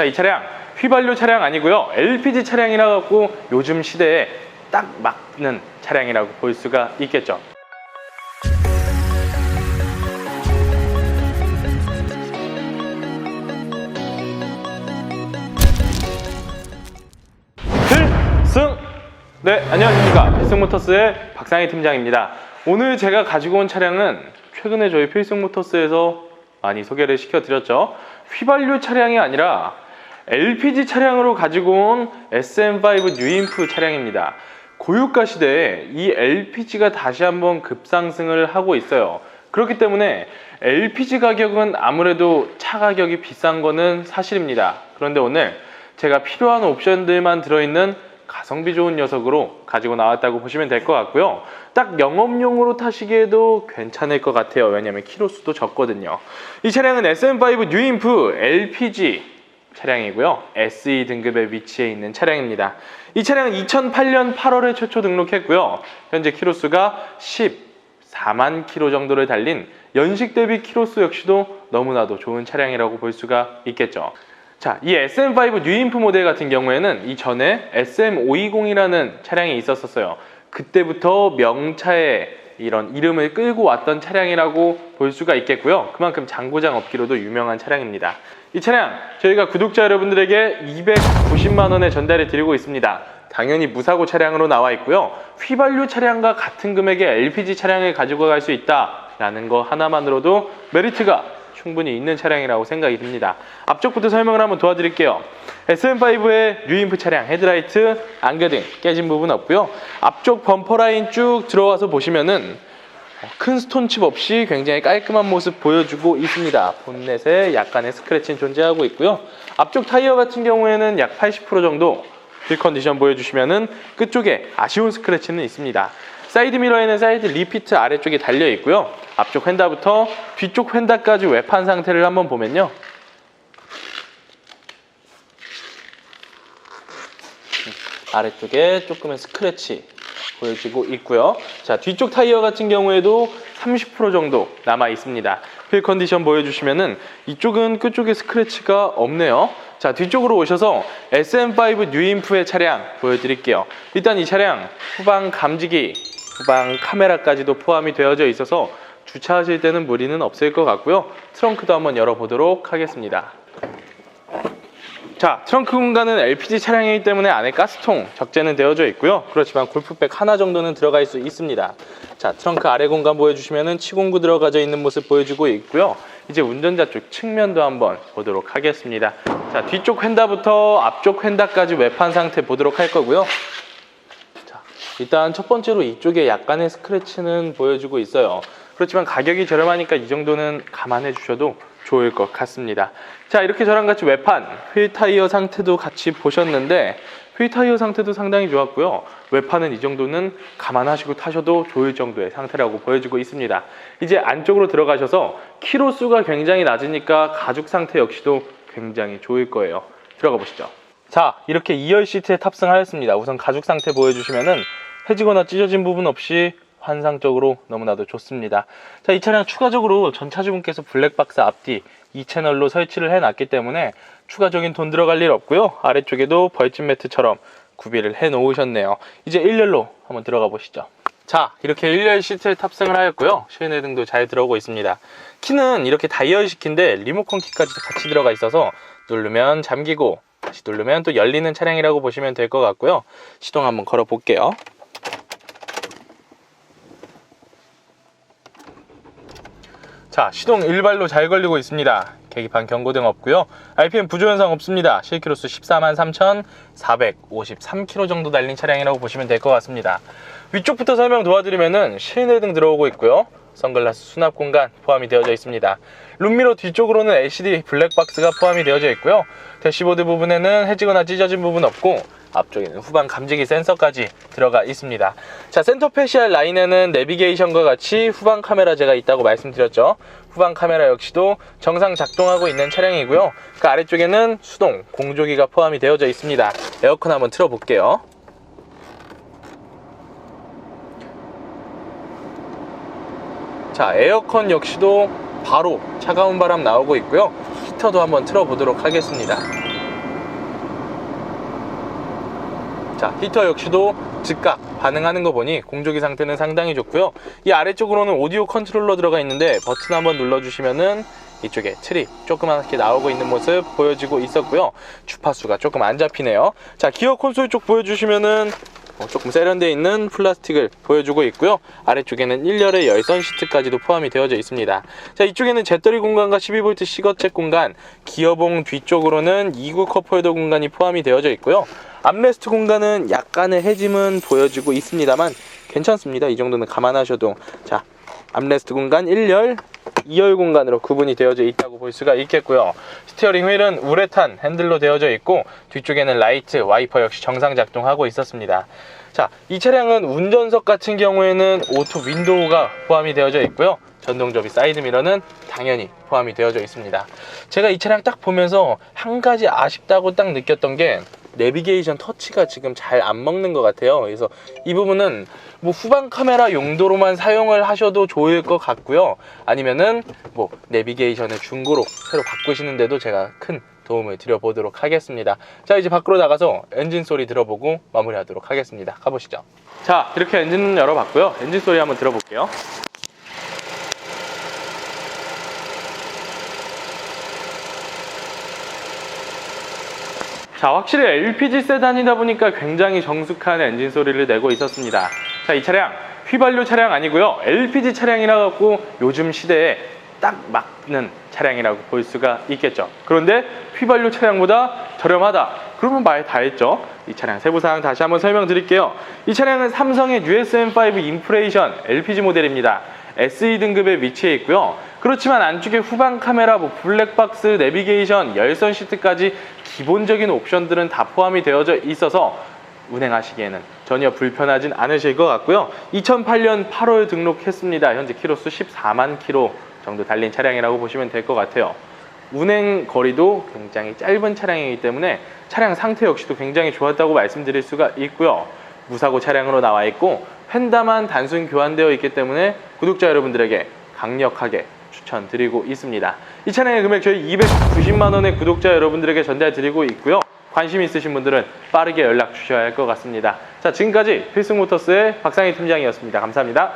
자, 이 차량 휘발유 차량 아니고요. LPG 차량이라 갖고 요즘 시대에 딱 맞는 차량이라고 볼 수가 있겠죠. 필승! 네, 안녕하십니까. 필승모터스의 박상희 팀장입니다. 오늘 제가 가지고 온 차량은 최근에 저희 필승모터스에서 많이 소개를 시켜드렸죠. 휘발유 차량이 아니라 LPG 차량으로 가지고 온 SM5 뉴인프 차량입니다. 고유가 시대에 이 LPG가 다시 한번 급상승을 하고 있어요. 그렇기 때문에 LPG 가격은 아무래도 차 가격이 비싼 거는 사실입니다. 그런데 오늘 제가 필요한 옵션들만 들어있는 가성비 좋은 녀석으로 가지고 나왔다고 보시면 될 것 같고요. 딱 영업용으로 타시기에도 괜찮을 것 같아요. 왜냐면 키로수도 적거든요. 이 차량은 SM5 뉴인프 LPG 차량이고요. SE 등급에 위치해 있는 차량입니다. 이 차량은 2008년 8월에 최초 등록했고요. 현재 키로수가 14만 키로 정도를 달린 연식 대비 키로수 역시도 너무나도 좋은 차량이라고 볼 수가 있겠죠. 자, 이 SM5 뉴인프 모델 같은 경우에는 이전에 SM520이라는 차량이 있었었어요. 그때부터 명차에 이런 이름을 끌고 왔던 차량이라고 볼 수가 있겠고요. 그만큼 장고장 업기로도 유명한 차량입니다. 이 차량 저희가 구독자 여러분들에게 290만 원에 전달해 드리고 있습니다. 당연히 무사고 차량으로 나와 있고요. 휘발유 차량과 같은 금액의 LPG 차량을 가지고 갈 수 있다라는 거 하나만으로도 메리트가 충분히 있는 차량이라고 생각이 듭니다. 앞쪽부터 설명을 한번 도와드릴게요. SM5의 뉴인프 차량 헤드라이트, 안개등 깨진 부분 없고요. 앞쪽 범퍼 라인 쭉 들어와서 보시면은 큰 스톤칩 없이 굉장히 깔끔한 모습 보여주고 있습니다. 본넷에 약간의 스크래치는 존재하고 있고요. 앞쪽 타이어 같은 경우에는 약 80% 정도 휠 컨디션 보여주시면은 끝쪽에 아쉬운 스크래치는 있습니다. 사이드 미러에는 사이드 리피트 아래쪽에 달려 있고요. 앞쪽 휀다부터 뒤쪽 휀다까지 외판 상태를 한번 보면요. 아래쪽에 조금의 스크래치 보여지고 있고요. 자, 뒤쪽 타이어 같은 경우에도 30% 정도 남아 있습니다. 휠 컨디션 보여주시면은 이쪽은 끝쪽에 스크래치가 없네요. 자, 뒤쪽으로 오셔서 SM5 뉴인프의 차량 보여드릴게요. 일단 이 차량 후방 감지기, 후방 카메라까지도 포함이 되어져 있어서 주차하실 때는 무리는 없을 것 같고요. 트렁크도 한번 열어보도록 하겠습니다. 자, 트렁크 공간은 LPG 차량이기 때문에 안에 가스통 적재는 되어져 있고요. 그렇지만 골프백 하나 정도는 들어갈 수 있습니다. 자, 트렁크 아래 공간 보여주시면은 치공구 들어가져 있는 모습 보여주고 있고요. 이제 운전자 쪽 측면도 한번 보도록 하겠습니다. 자, 뒤쪽 휀다부터 앞쪽 휀다까지 외판 상태 보도록 할 거고요. 자, 일단 첫 번째로 이쪽에 약간의 스크래치는 보여주고 있어요. 그렇지만 가격이 저렴하니까 이 정도는 감안해 주셔도 좋을 것 같습니다. 자, 이렇게 저랑 같이 외판, 휠 타이어 상태도 같이 보셨는데 휠 타이어 상태도 상당히 좋았고요. 외판은 이 정도는 감안하시고 타셔도 좋을 정도의 상태라고 보여지고 있습니다. 이제 안쪽으로 들어가셔서 키로 수가 굉장히 낮으니까 가죽 상태 역시도 굉장히 좋을 거예요. 들어가 보시죠. 자, 이렇게 2열 시트에 탑승하였습니다. 우선 가죽 상태 보여주시면은 해지거나 찢어진 부분 없이 환상적으로 너무나도 좋습니다. 자, 이 차량 추가적으로 전 차주분께서 블랙박스 앞뒤 이 채널로 설치를 해놨기 때문에 추가적인 돈 들어갈 일 없고요. 아래쪽에도 벌집 매트처럼 구비를 해 놓으셨네요. 이제 1열로 한번 들어가 보시죠. 자, 이렇게 1열 시트에 탑승을 하였고요. 실내 등도 잘 들어오고 있습니다. 키는 이렇게 다이얼 시키인데 리모컨 키까지 같이 들어가 있어서 누르면 잠기고 다시 누르면 또 열리는 차량이라고 보시면 될 것 같고요. 시동 한번 걸어 볼게요. 자, 시동 일발로 잘 걸리고 있습니다. 계기판 경고등 없고요. RPM 부조 현상 없습니다. 실키로수 14만 3,453km 정도 달린 차량이라고 보시면 될 것 같습니다. 위쪽부터 설명 도와드리면은 실내등 들어오고 있고요. 선글라스 수납 공간 포함이 되어져 있습니다. 룸미러 뒤쪽으로는 LCD 블랙박스가 포함이 되어져 있고요. 대시보드 부분에는 해지거나 찢어진 부분 없고 앞쪽에는 후방 감지기 센서까지 들어가 있습니다. 자, 센터 패시알 라인에는 내비게이션과 같이 후방 카메라 제가 있다고 말씀드렸죠. 후방 카메라 역시도 정상 작동하고 있는 차량이고요. 그 아래쪽에는 수동 공조기가 포함이 되어져 있습니다. 에어컨 한번 틀어볼게요. 자, 에어컨 역시도 바로 차가운 바람 나오고 있고요. 히터도 한번 틀어보도록 하겠습니다. 자, 히터 역시도 즉각 반응하는 거 보니 공조기 상태는 상당히 좋고요. 이 아래쪽으로는 오디오 컨트롤러 들어가 있는데 버튼 한번 눌러주시면은 이쪽에 트리 조그맣게 나오고 있는 모습 보여지고 있었고요. 주파수가 조금 안 잡히네요. 자, 기어 콘솔 쪽 보여주시면은 어, 조금 세련되어 있는 플라스틱을 보여주고 있고요. 아래쪽에는 1열의 열선 시트까지도 포함이 되어져 있습니다. 자, 이쪽에는 배터리 공간과 12V 시거잭 공간, 기어봉 뒤쪽으로는 2구 컵홀더 공간이 포함이 되어져 있고요. 암레스트 공간은 약간의 해짐은 보여지고 있습니다만 괜찮습니다. 이 정도는 감안하셔도 자, 암레스트 공간 1열, 2열 공간으로 구분이 되어져 있다고 볼 수가 있겠고요. 스티어링 휠은 우레탄 핸들로 되어져 있고 뒤쪽에는 라이트, 와이퍼 역시 정상 작동하고 있었습니다. 자, 이 차량은 운전석 같은 경우에는 오토 윈도우가 포함이 되어져 있고요. 전동 접이 사이드 미러는 당연히 포함이 되어져 있습니다. 제가 이 차량 딱 보면서 한 가지 아쉽다고 딱 느꼈던 게 내비게이션 터치가 지금 잘 안 먹는 것 같아요. 그래서 이 부분은 뭐 후방 카메라 용도로만 사용을 하셔도 좋을 것 같고요. 아니면은 뭐 내비게이션을 중고로 새로 바꾸시는데도 제가 큰 도움을 드려보도록 하겠습니다. 자, 이제 밖으로 나가서 엔진 소리 들어보고 마무리하도록 하겠습니다. 가보시죠. 자, 이렇게 엔진 열어봤고요. 엔진 소리 한번 들어볼게요. 자, 확실히 LPG 세단이다 보니까 굉장히 정숙한 엔진 소리를 내고 있었습니다. 자, 이 차량 휘발유 차량 아니고요. LPG 차량이라 갖고 요즘 시대에 딱 맞는 차량이라고 볼 수가 있겠죠. 그런데 휘발유 차량보다 저렴하다. 그러면 말 다 했죠. 이 차량 세부 사항 다시 한번 설명드릴게요. 이 차량은 삼성의 USM5 인프레이션 LPG 모델입니다. SE 등급에 위치해 있고요. 그렇지만 안쪽에 후방 카메라, 뭐 블랙박스, 내비게이션, 열선 시트까지 기본적인 옵션들은 다 포함이 되어져 있어서 운행하시기에는 전혀 불편하진 않으실 것 같고요. 2008년 8월 등록했습니다. 현재 키로수 14만 키로 정도 달린 차량이라고 보시면 될 것 같아요. 운행 거리도 굉장히 짧은 차량이기 때문에 차량 상태 역시도 굉장히 좋았다고 말씀드릴 수가 있고요. 무사고 차량으로 나와 있고 펜다만 단순 교환되어 있기 때문에 구독자 여러분들에게 강력하게 추천드리고 있습니다. 이 차량의 금액 저희 290만 원의 구독자 여러분들에게 전달드리고 있고요. 관심 있으신 분들은 빠르게 연락 주셔야 할 것 같습니다. 자, 지금까지 필승모터스의 박상희 팀장이었습니다. 감사합니다.